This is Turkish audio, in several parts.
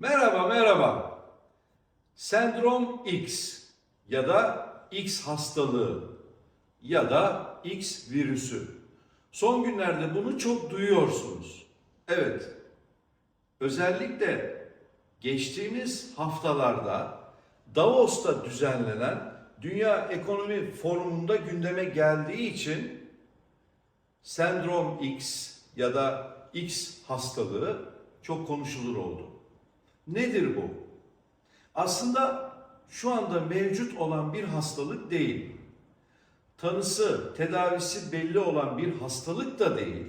Merhaba, merhaba. Sendrom X ya da X hastalığı ya da X virüsü. Son günlerde bunu çok duyuyorsunuz. Evet. Özellikle geçtiğimiz haftalarda Davos'ta düzenlenen Dünya Ekonomi Forumu'nda gündeme geldiği için sendrom X ya da X hastalığı çok konuşulur oldu. Nedir bu? Aslında şu anda mevcut olan bir hastalık değil. Tanısı, tedavisi belli olan bir hastalık da değil.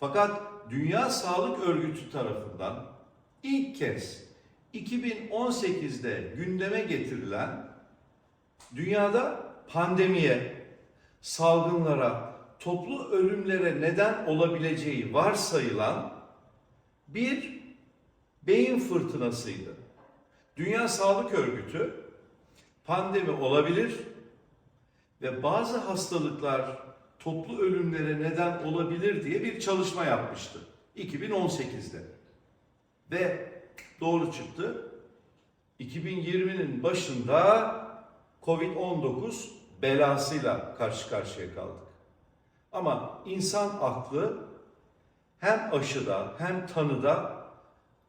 Fakat Dünya Sağlık Örgütü tarafından ilk kez 2018'de gündeme getirilen dünyada pandemiye, salgınlara, toplu ölümlere neden olabileceği varsayılan bir beyin fırtınasıydı. Dünya Sağlık Örgütü pandemi olabilir ve bazı hastalıklar toplu ölümlere neden olabilir diye bir çalışma yapmıştı 2018'de. Ve doğru çıktı. 2020'nin başında Covid-19 belasıyla karşı karşıya kaldık. Ama insan aklı hem aşıda hem tanıda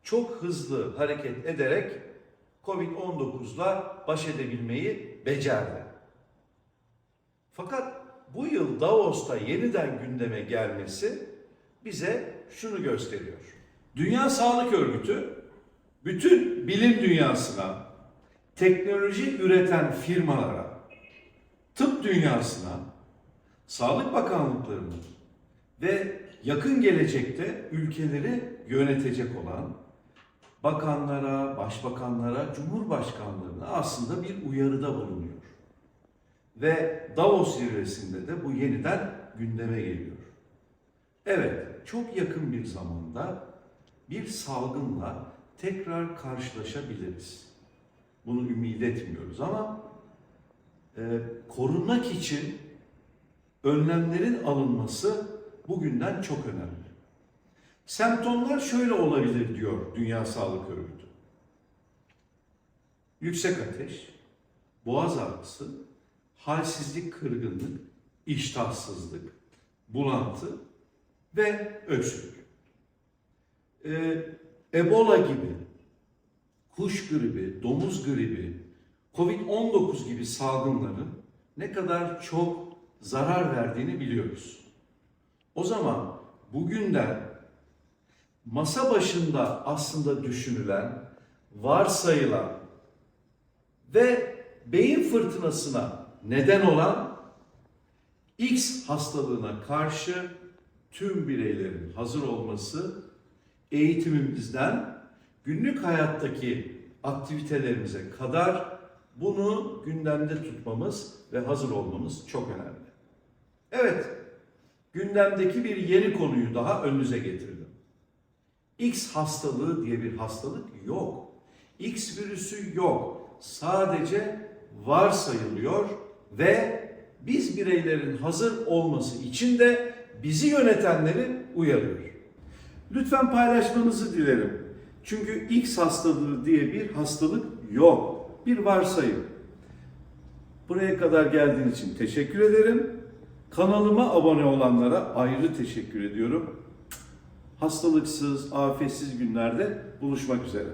çok hızlı hareket ederek Covid-19'la baş edebilmeyi becerdi. Fakat bu yıl Davos'ta yeniden gündeme gelmesi bize şunu gösteriyor. Dünya Sağlık Örgütü bütün bilim dünyasına, teknoloji üreten firmalara, tıp dünyasına, sağlık bakanlıklarına ve yakın gelecekte ülkeleri yönetecek olan bakanlara, başbakanlara, cumhurbaşkanlarına aslında bir uyarıda bulunuyor. Ve Davos zirvesinde de bu yeniden gündeme geliyor. Evet, çok yakın bir zamanda bir salgınla tekrar karşılaşabiliriz. Bunu ümit etmiyoruz ama e, korunmak için önlemlerin alınması bugünden çok önemli. Semptomlar şöyle olabilir diyor Dünya Sağlık Örgütü. Yüksek ateş, boğaz ağrısı, halsizlik, kırgınlık, iştahsızlık, bulantı ve öksürük. Ee, Ebola gibi, kuş gribi, domuz gribi, Covid-19 gibi salgınların ne kadar çok zarar verdiğini biliyoruz. O zaman bugünden masa başında aslında düşünülen, varsayılan ve beyin fırtınasına neden olan X hastalığına karşı tüm bireylerin hazır olması eğitimimizden günlük hayattaki aktivitelerimize kadar bunu gündemde tutmamız ve hazır olmamız çok önemli. Evet, gündemdeki bir yeni konuyu daha önünüze getirdim. X hastalığı diye bir hastalık yok. X virüsü yok. Sadece varsayılıyor ve biz bireylerin hazır olması için de bizi yönetenleri uyarıyor. Lütfen paylaşmanızı dilerim. Çünkü X hastalığı diye bir hastalık yok. Bir varsayım. Buraya kadar geldiğin için teşekkür ederim. Kanalıma abone olanlara ayrı teşekkür ediyorum. Hastalıksız, afetsiz günlerde buluşmak üzere.